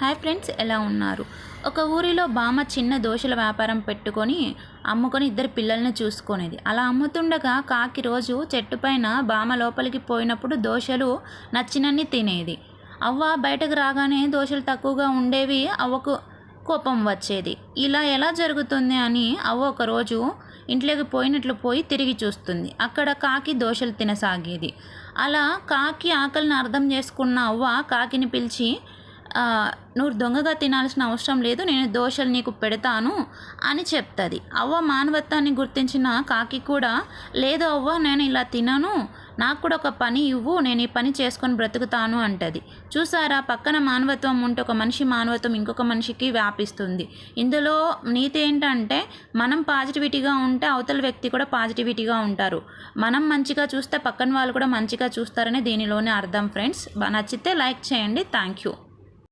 Hi friends ఎలా ఉన్నారు? ఒక ఊరిలో బామ్మ చిన్న దోశల వ్యాపారం పెట్టుకొని అమ్ముకొని ఇద్దరు పిల్లల్ని చూసుకునేది. అలా అమ్ముతుండగా కాకి రోజు చెట్టు పైన బామ్మ లోపలికి పోయినప్పుడు దోశలు నచ్చినన్ని తినేది. అవ్వ బయటకు రాగానే దోశలు తక్కువగా ఉండేవి అవ్వకు కోపం వచ్చేది. ఇలా ఎలా జరుగుతుంది అని అవ్వ ఒకరోజు ఇంట్లోకి పోయినట్లు పోయి తిరిగి చూస్తుంది. అక్కడ కాకి దోశలు తినసాగేది. అలా కాకి ఆకలిని అర్థం చేసుకున్న అవ్వ కాకిని పిలిచి నువ్వు దొంగగా తినాల్సిన అవసరం లేదు నేను దోశలు నీకు పెడతాను అని చెప్తుంది. అవ్వ మానవత్వాన్ని గుర్తించిన కాకి కూడా లేదు అవ్వ నేను ఇలా తినను నాకు కూడా ఒక పని ఇవ్వు నేను ఈ పని చేసుకొని బ్రతుకుతాను అంటది. చూసారా పక్కన మానవత్వం ఉంటే ఒక మనిషి మానవత్వం ఇంకొక మనిషికి వ్యాపిస్తుంది. ఇందులో నీతి ఏంటంటే మనం పాజిటివిటీగా ఉంటే అవతల వ్యక్తి కూడా పాజిటివిటీగా ఉంటారు. మనం మంచిగా చూస్తే పక్కన వాళ్ళు కూడా మంచిగా చూస్తారని దీనిలోనే అర్థం ఫ్రెండ్స్. నచ్చితే లైక్ చేయండి. Thank you